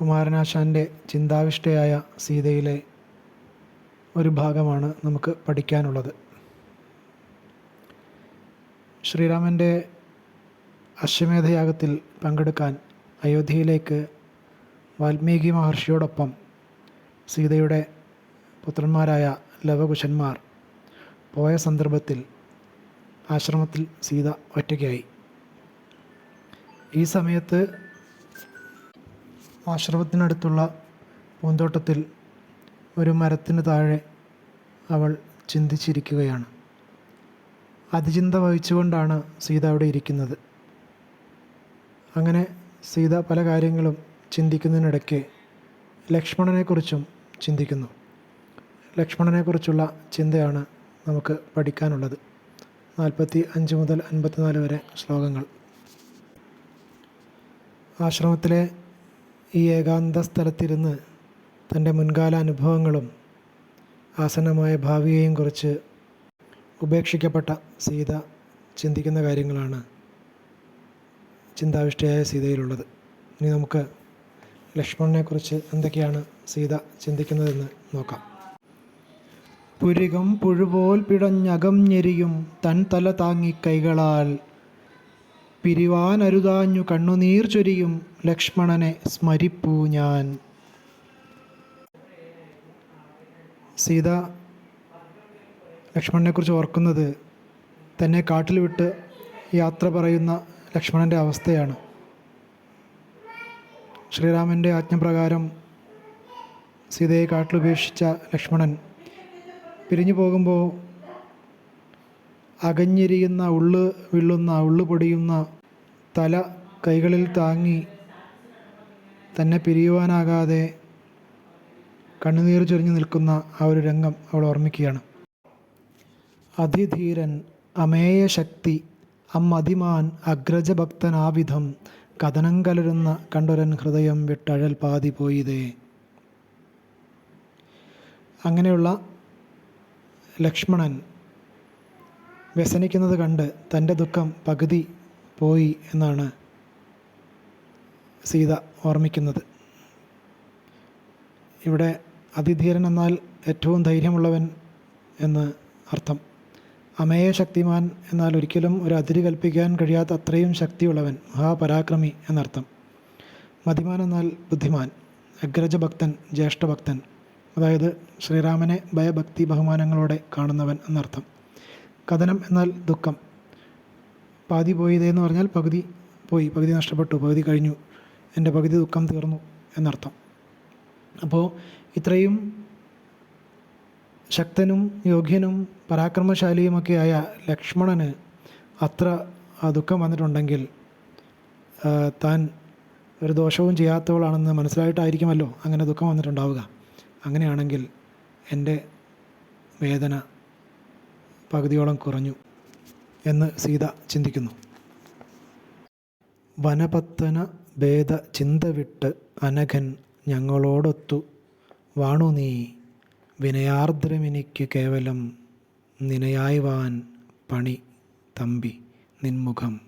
കുമാരനാശാന്റെ ചിന്താവിഷ്ടയായ സീതയിലെ ഒരു ഭാഗമാണ് നമുക്ക് പഠിക്കാനുള്ളത്. ശ്രീരാമന്റെ അശ്വമേധയാഗത്തിൽ പങ്കെടുക്കാൻ അയോധ്യയിലേക്ക് വാൽമീകി മഹർഷിയോടൊപ്പം സീതയുടെ പുത്രന്മാരായ ലവകുശന്മാർ പോയ സന്ദർഭത്തിൽ ആശ്രമത്തിൽ സീത ഒറ്റയ്ക്കായി. ഈ സമയത്ത് ആശ്രമത്തിനടുത്തുള്ള പൂന്തോട്ടത്തിൽ ഒരു മരത്തിന് താഴെ അവൾ ചിന്തിച്ചിരിക്കുകയാണ്. അതിചിന്ത വഹിച്ചുകൊണ്ടാണ് സീത അവിടെ ഇരിക്കുന്നത്. അങ്ങനെ സീത പല കാര്യങ്ങളും ചിന്തിക്കുന്നതിനിടയ്ക്ക് ലക്ഷ്മണനെക്കുറിച്ചും ചിന്തിക്കുന്നു. ലക്ഷ്മണനെക്കുറിച്ചുള്ള ചിന്തയാണ് നമുക്ക് പഠിക്കാനുള്ളത്. നാൽപ്പത്തി അഞ്ച് മുതൽ അൻപത്തിനാല് വരെ ശ്ലോകങ്ങൾ. ആശ്രമത്തിലെ ഈ ഏകാന്ത സ്ഥലത്തിരുന്ന് തന്റെ മുൻകാല അനുഭവങ്ങളും ആസന്നമായ ഭാവിയെയും കുറിച്ച് ഉപേക്ഷിക്കപ്പെട്ട സീത ചിന്തിക്കുന്ന കാര്യങ്ങളാണ് ചിന്താവിഷ്ടയായ സീതയിലുള്ളത്. ഇനി നമുക്ക് ലക്ഷ്മണനെക്കുറിച്ച് എന്തൊക്കെയാണ് സീത ചിന്തിക്കുന്നതെന്ന് നോക്കാം. പുരികം പുഴുപോൽ പിടഞ്ഞകം ഞെരിയും തൻ തല താങ്ങി കൈകളാൽ പിരിവാനരുതാഞ്ഞു കണ്ണുനീർ ചൊരിയും ലക്ഷ്മണനെ സ്മരിപ്പൂ ഞാൻ. സീത ലക്ഷ്മണനെക്കുറിച്ച് ഓർക്കുന്നത് തന്നെ കാട്ടിൽ വിട്ട് യാത്ര പറയുന്ന ലക്ഷ്മണന്റെ അവസ്ഥയാണ്. ശ്രീരാമന്റെ ആജ്ഞപ്രകാരം സീതയെ കാട്ടിലുപേക്ഷിച്ച ലക്ഷ്മണൻ പിരിഞ്ഞു പോകുമ്പോൾ അകഞ്ഞിരിയുന്ന ഉള്ളു വിള്ളുന്ന ഉള്ളു പൊടിയുന്ന തല കൈകളിൽ താങ്ങി തന്നെ പിരിയുവാനാകാതെ കണ്ണുനീർ ചൊരിഞ്ഞു നിൽക്കുന്ന ആ ഒരു രംഗം അവൾ ഓർമ്മിക്കുകയാണ്. അതിധീരൻ അമേയ ശക്തി അമ്മതിമാൻ അഗ്രജഭക്തനാവിധം കഥനം കലരുന്ന കണ്ടൊരൻ ഹൃദയം വിട്ടഴൽ പാതി പോയിതേ. അങ്ങനെയുള്ള ലക്ഷ്മണൻ വ്യസനിക്കുന്നത് കണ്ട് തന്റെ ദുഃഖം പകുതി പോയി എന്നാണ് സീത ഓർമ്മിക്കുന്നത്. ഇവിടെ അതിധീരൻ എന്നാൽ ഏറ്റവും ധൈര്യമുള്ളവൻ എന്ന് അർത്ഥം. അമേയ ശക്തിമാൻ എന്നാൽ ഒരിക്കലും ഒരു അതിര് കൽപ്പിക്കാൻ കഴിയാത്ത അത്രയും ശക്തിയുള്ളവൻ മഹാപരാക്രമി എന്നർത്ഥം. മതിമാൻ എന്നാൽ ബുദ്ധിമാൻ അഗ്രജഭക്തൻ ജ്യേഷ്ഠഭക്തൻ അതായത് ശ്രീരാമനെ ഭയഭക്തി ബഹുമാനങ്ങളോടെ കാണുന്നവൻ എന്നർത്ഥം. കഥനം എന്നാൽ ദുഃഖം. പാതി പോയതെന്ന് പറഞ്ഞാൽ പകുതി പോയി പകുതി നഷ്ടപ്പെട്ടു പകുതി കഴിഞ്ഞു. എന്റെ പകുതി ദുഃഖം തീർന്നു എന്നർത്ഥം. അപ്പോൾ ഇത്രയും ശക്തനും യോഗ്യനും പരാക്രമശാലിയുമൊക്കെ ആയ ലക്ഷ്മണന് അത്ര ദുഃഖം വന്നിട്ടുണ്ടെങ്കിൽ താൻ ഒരു ദോഷവും ചെയ്യാത്തവളാണെന്ന് മനസ്സിലായിട്ടായിരിക്കുമല്ലോ അങ്ങനെ ദുഃഖം വന്നിട്ടുണ്ടാവുക. അങ്ങനെയാണെങ്കിൽ എന്റെ വേദന പകുതിയോളം കുറഞ്ഞു. എന്ന് സീത ചിന്തിക്കുന്നു. വനപത്തന ഭേദ ചിന്ത വിട്ട് അനഘൻ ഞങ്ങളോടൊത്തു വാണു നീ വിനയാർദ്രമെനിക്ക് കേവലം നിനയായ്വാൻ പണി തമ്പി നിൻമുഖം.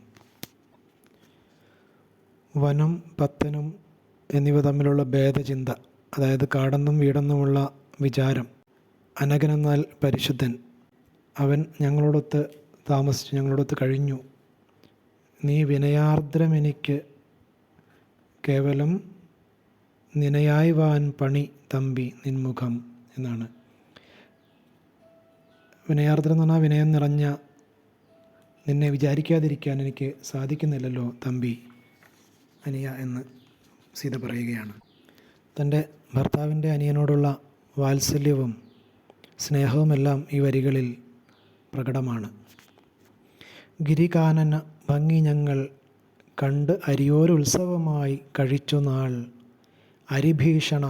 വനം പത്തനും എന്നിവ തമ്മിലുള്ള ഭേദചിന്ത അതായത് കാടെന്നും വീടെന്നുമുള്ള വിചാരം അനകനെന്നാൽ പരിശുദ്ധൻ. അവൻ ഞങ്ങളോടൊത്ത് താമസിച്ചു ഞങ്ങളോടൊത്ത് കഴിഞ്ഞു. നീ വിനയാർദ്രം എനിക്ക്. കേവലം നിനയായി വാൻ പണി തമ്പി നിൻമുഖം എന്നാണ്. വിനയാർദ്രം എന്ന് പറഞ്ഞാൽ വിനയം നിറഞ്ഞ നിന്നെ വിചാരിക്കാതിരിക്കാൻ എനിക്ക് സാധിക്കുന്നില്ലല്ലോ തമ്പി അനിയ എന്ന് സീത പറയുകയാണ്. തന്റെ ഭർത്താവിന്റെ അനിയനോടുള്ള വാത്സല്യവും സ്നേഹവുമെല്ലാം ഈ വരികളിൽ പ്രകടമാണ്. ഗിരികാനന ഭംഗി ഞങ്ങൾ കണ്ട് അരിയോരുത്സവമായി കഴിച്ചു നാൾ. അരിഭീഷണ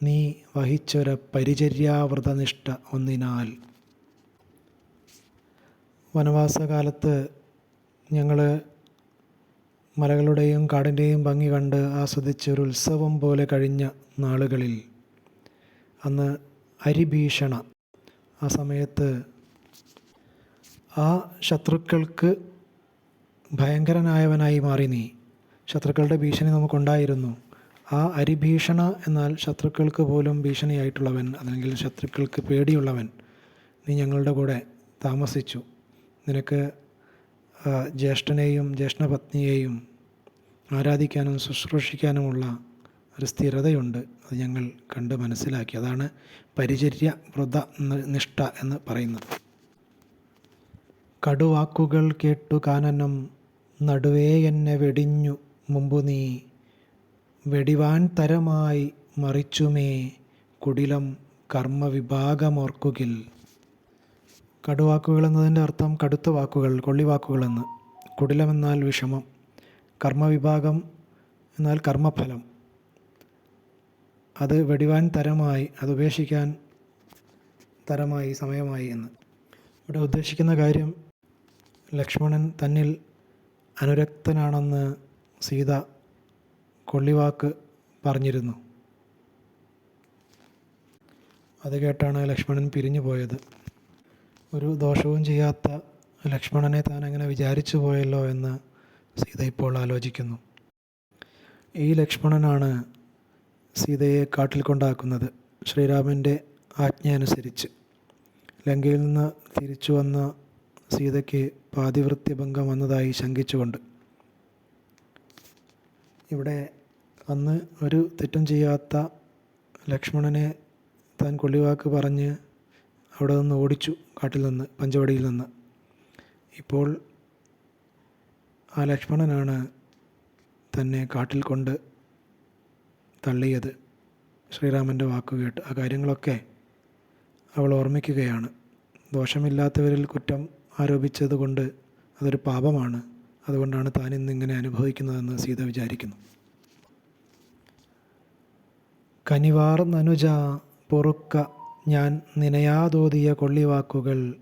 നീ വഹിച്ചൊര പരിചര്യാവൃതനിഷ്ഠ ഒന്നിനാൽ. വനവാസകാലത്ത് ഞങ്ങൾ മലകളുടെയും കാടിന്റെയും ഭംഗി കണ്ട് ആസ്വദിച്ച ഒരു ഉത്സവം പോലെ കഴിഞ്ഞ നാളുകളിൽ. അന്ന് അരിഭീഷണ ആ സമയത്ത് ആ ശത്രുക്കൾക്ക് ഭയങ്കരനായവനായി മാറി നീ. ശത്രുക്കളുടെ ഭീഷണി നമുക്കുണ്ടായിരുന്നു. ആ അരിഭീഷണ എന്നാൽ ശത്രുക്കൾക്ക് പോലും ഭീഷണിയായിട്ടുള്ളവൻ അല്ലെങ്കിൽ ശത്രുക്കൾക്ക് പേടിയുള്ളവൻ നീ ഞങ്ങളുടെ കൂടെ താമസിച്ചു. നിനക്ക് ജ്യേഷ്ഠനെയും ജ്യേഷ്ഠപത്നിയെയും ആരാധിക്കാനും ശുശ്രൂഷിക്കാനുമുള്ള ഒരു സ്ഥിരതയുണ്ട്. അത് ഞങ്ങൾ കണ്ട് മനസ്സിലാക്കി. അതാണ് പരിചര്യ വ്രത നിഷ്ഠ എന്ന് പറയുന്നത്. കടുവാക്കുകൾ കേട്ടു കാനനം നടുവേ എന്നെ വെടിഞ്ഞു മുമ്പു നീ. വെടിവാൻ തരമായി മറിച്ചുമേ കുടിലം കർമ്മവിഭാഗമോർക്കുകിൽ കടുവാക്കുകൾ എന്നതിന്റെ അർത്ഥം കടുത്ത വാക്കുകൾ കൊള്ളിവാക്കുകൾ എന്ന്. കുടിലമെന്നാൽ വിഷമം കർമ്മവിഭാഗം എന്നാൽ കർമ്മഫലം. അത് വെടിവാൻ തരമായി അത് ഉപേക്ഷിക്കാൻ തരമായി സമയമായി എന്ന്. ഇവിടെ ഉദ്ദേശിക്കുന്ന കാര്യം ലക്ഷ്മണൻ തന്നിൽ അനുരക്തനാണെന്ന് സീത കൊള്ളിവാക്ക് പറഞ്ഞിരുന്നു. അത് കേട്ടാണ് ലക്ഷ്മണൻ പിരിഞ്ഞു പോയത്. ഒരു ദോഷവും ചെയ്യാത്ത ലക്ഷ്മണനെ താൻ അങ്ങനെ വിചാരിച്ചു പോയല്ലോ എന്ന് സീത ഇപ്പോൾ ആലോചിക്കുന്നു. ഈ ലക്ഷ്മണനാണ് സീതയെ കാട്ടിൽ കൊണ്ടാക്കുന്നത് ശ്രീരാമന്റെ ആജ്ഞ അനുസരിച്ച് ലങ്കയിൽ നിന്ന് തിരിച്ചു വന്ന സീതയ്ക്ക് പാതിവൃത്യഭംഗം വന്നതായി ശങ്കിച്ചുകൊണ്ട്. ഇവിടെ അന്ന് ഒരു തെറ്റും ചെയ്യാത്ത ലക്ഷ്മണനെ താൻ കൊള്ളിവാക്ക് പറഞ്ഞ് അവിടെ നിന്ന് ഓടിച്ചു കാട്ടിൽ നിന്ന് പഞ്ചവടിയിൽ നിന്ന്. ഇപ്പോൾ ആ ലക്ഷ്മണനാണ് തന്നെ കാട്ടിൽ കൊണ്ട് തള്ളിയത്. ശ്രീരാമന്റെ വാക്ക് കേട്ട് ആ കാര്യങ്ങളൊക്കെ അവൾ ഓർമ്മിക്കുകയാണ്. ദോഷമില്ലാത്തവരിൽ കുറ്റം ആരോപിച്ചത് കൊണ്ട് അതൊരു പാപമാണ്. അതുകൊണ്ടാണ് താൻ ഇന്നിങ്ങനെ അനുഭവിക്കുന്നതെന്ന് സീത വിചാരിക്കുന്നു. കനിവാർ നനുജ പൊറുക്ക ഞാൻ നിനയാതോതിയ കൊള്ളിവാക്കുകൾ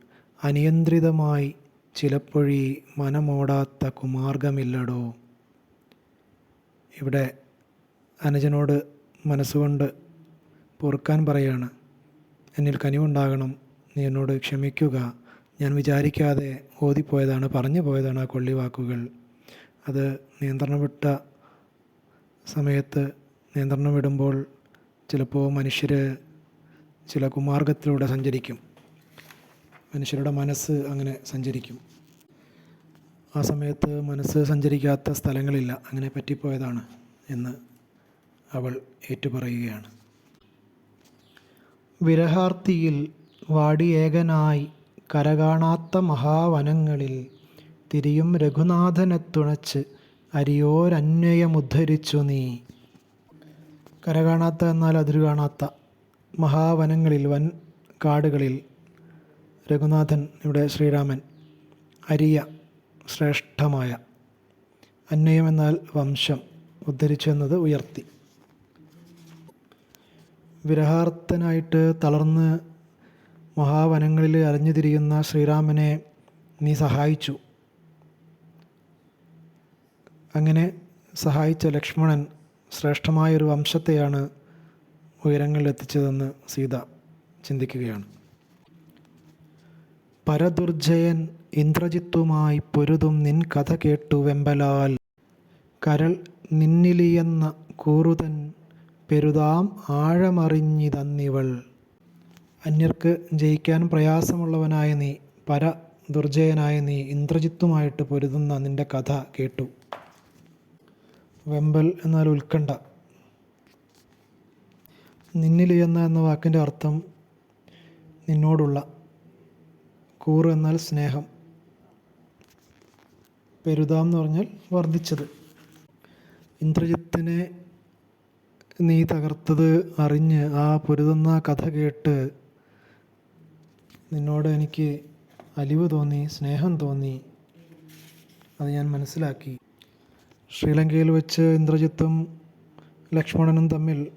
അനിയന്ത്രിതമായി ചിലപ്പൊഴി മനമോടാത്ത കുമാർഗമില്ലടോ. ഇവിടെ അനുജനോട് മനസ്സുകൊണ്ട് പൊറുക്കാൻ പറയാണ്. എന്നിൽ കനിവുണ്ടാകണം. നീ എന്നോട് ക്ഷമിക്കുക. ഞാൻ വിചാരിക്കാതെ ഓതിപ്പോയതാണ് പറഞ്ഞു പോയതാണ് ആ കൊള്ളിവാക്കുകൾ അത് നിയന്ത്രണം വിട്ട സമയത്ത് നിയന്ത്രണം വിടുമ്പോൾ ചിലപ്പോൾ മനുഷ്യർ ചില കുമാർഗത്തിലൂടെ സഞ്ചരിക്കും. മനുഷ്യരുടെ മനസ്സ് അങ്ങനെ സഞ്ചരിക്കും. ആ സമയത്ത് മനസ്സ് സഞ്ചരിക്കാത്ത സ്ഥലങ്ങളില്ല. അങ്ങനെ പറ്റിപ്പോയതാണ് എന്ന് അവൾ ഏറ്റുപറയുകയാണ്. വിരഹാർത്തിയിൽ വാടിയേകനായി കരകാണാത്ത മഹാവനങ്ങളിൽ തിരിയും രഘുനാഥനെ തുണച്ച് അരിയോരന്വയമുദ്ധരിച്ചു നീ. കരകാണാത്ത എന്നാൽ അതിരു കാണാത്ത മഹാവനങ്ങളിൽ വൻ കാടുകളിൽ രഘുനാഥൻ ഇവിടെ ശ്രീരാമൻ അരിയ ശ്രേഷ്ഠമായ അന്വയം എന്നാൽ വംശം ഉദ്ധരിച്ചു എന്നത് ഉയർത്തി. വിരഹാർത്ഥനായിട്ട് തളർന്ന് മഹാവനങ്ങളിൽ അലഞ്ഞുതിരിയുന്ന ശ്രീരാമനെ നീ സഹായിച്ചു. അങ്ങനെ സഹായിച്ച ലക്ഷ്മണൻ ശ്രേഷ്ഠമായൊരു വംശത്തെയാണ് ഉയരങ്ങളിൽ എത്തിച്ചതെന്ന് സീത ചിന്തിക്കുകയാണ്. പരദുർജയൻ ഇന്ദ്രജിത്തുമായി പൊരുതും നിൻ കഥ കേട്ടു വെമ്പലാൽ. കരൾ നിന്നിലിയെന്ന കൂറുതൻ പെരുതാം ആഴമറിഞ്ഞിതന്നിവൾ. അന്യർക്ക് ജയിക്കാൻ പ്രയാസമുള്ളവനായ നീ പര ദുർജയനായ നീ ഇന്ദ്രജിത്തുമായിട്ട് പൊരുതുന്ന നിന്റെ കഥ കേട്ടു. വെമ്പൽ എന്നാൽ ഉത്കണ്ഠ. നിന്നിലിയെന്ന എന്ന വാക്കിന്റെ അർത്ഥം നിന്നോടുള്ള. കൂറ് എന്നാൽ സ്നേഹം. പെരുതാം എന്ന് പറഞ്ഞാൽ വർദ്ധിച്ചത്. ഇന്ദ്രജിത്തിനെ നീ തകർത്തത് അറിഞ്ഞ് ആ പൊരുതുന്ന കഥ കേട്ട് നിന്നോട് എനിക്ക് അലിവ് തോന്നി സ്നേഹം തോന്നി. അത് ഞാൻ മനസ്സിലാക്കി. ശ്രീലങ്കയിൽ വെച്ച് ഇന്ദ്രജിത്തും ലക്ഷ്മണനും തമ്മിൽ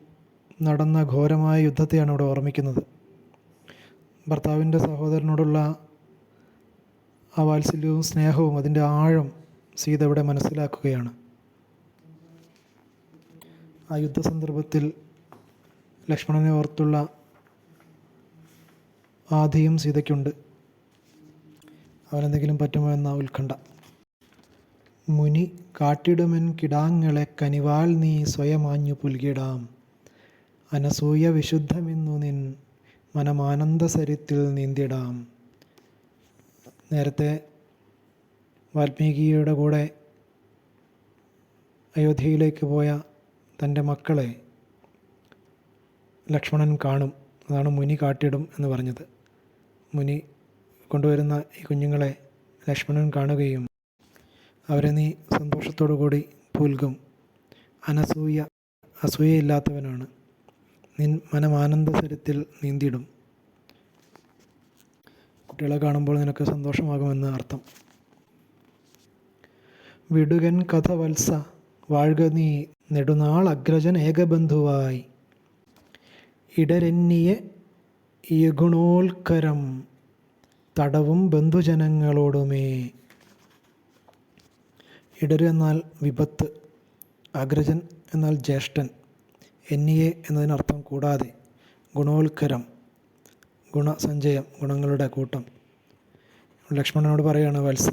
നടന്ന ഘോരമായ യുദ്ധത്തെയാണ് ഇവിടെ ഓർമ്മിക്കുന്നത്. ഭർത്താവിന്റെ സഹോദരനോടുള്ള ആ വാത്സല്യവും സ്നേഹവും അതിന്റെ ആഴം സീത ഇവിടെ മനസ്സിലാക്കുകയാണ്. ആ യുദ്ധസന്ദർഭത്തിൽ ലക്ഷ്മണനെ ഓർത്തുള്ള ആധിയും സീതയ്ക്കുണ്ട്. അവനെന്തെങ്കിലും പറ്റുമോ എന്ന ഉത്കണ്ഠ. മുനി കാട്ടിടുമെൻ കിടാങ്ങളെ കനിവാൾ നീ സ്വയമാഞ്ഞു പുൽകിടാം. അനസൂയ വിശുദ്ധമെന്നു നിൻ മനമാനന്ദസരിത്തിൽ നീന്തിടാം. നേരത്തെ വാൽമീകിയുടെ കൂടെ അയോധ്യയിലേക്ക് പോയ തന്റെ മക്കളെ ലക്ഷ്മണൻ കാണും. അതാണ് മുനി കാട്ടിടും എന്ന് പറഞ്ഞത്. മുനി കൊണ്ടുവരുന്ന ഈ കുഞ്ഞുങ്ങളെ ലക്ഷ്മണൻ കാണുകയും അവരെ നീ സന്തോഷത്തോടു കൂടി പുൽകും അനസൂയ അസൂയയില്ലാത്തവനാണ് നിൻ മനമാനന്ദസരത്തിൽ നീന്തിടും. കുട്ടികളെ കാണുമ്പോൾ നിനക്ക് സന്തോഷമാകുമെന്ന് അർത്ഥം. വിടുകൻ കഥ വത്സ വാഴുക നീ നെടുനാൾ അഗ്രജൻ ഏകബന്ധുവായി. ഇടരെന്നിയെ യഗുണോൽക്കരം തടവും ബന്ധുജനങ്ങളോടുമേ. ഇടരു എന്നാൽ വിപത്ത് അഗ്രജൻ എന്നാൽ ജ്യേഷ്ഠൻ എന്നിയെ എന്നതിനർത്ഥം കൂടാതെ ഗുണോൽക്കരം ഗുണസഞ്ചയം ഗുണങ്ങളുടെ കൂട്ടം. ലക്ഷ്മണനോട് പറയുകയാണ് വത്സ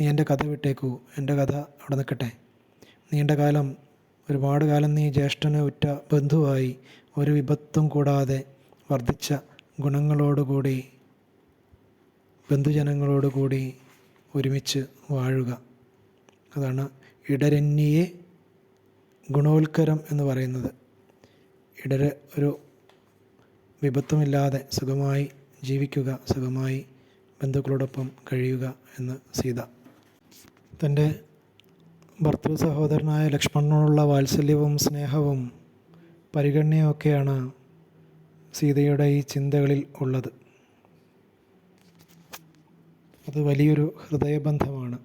നീ എന്റെ കഥ വിട്ടേക്കൂ എന്റെ കഥ അവിടെ നിൽക്കട്ടെ. നീണ്ട കാലം ഒരുപാട് കാലം നീ ജ്യേഷ്ഠന് ഉറ്റ ബന്ധുവായി ഒരു വിപത്തും കൂടാതെ വർദ്ധിച്ച ഗുണങ്ങളോടുകൂടി ബന്ധുജനങ്ങളോടുകൂടി ഒരുമിച്ച് വാഴുക. അതാണ് ഇടരന്യെ ഗുണോത്കരം എന്ന് പറയുന്നത്. ഇടര് ഒരു വിപത്തുമില്ലാതെ സുഖമായി ജീവിക്കുക സുഖമായി ബന്ധുക്കളോടൊപ്പം കഴിയുക എന്ന് സീത. തന്റെ ഭർത്തൃ സഹോദരനായ ലക്ഷ്മണനോടുള്ള വാത്സല്യവും സ്നേഹവും പരിഗണനയൊക്കെയാണ് സീതയുടെ ഈ ചിന്തകളിൽ ഉള്ളത്. അത് വലിയൊരു ഹൃദയബന്ധമാണ്.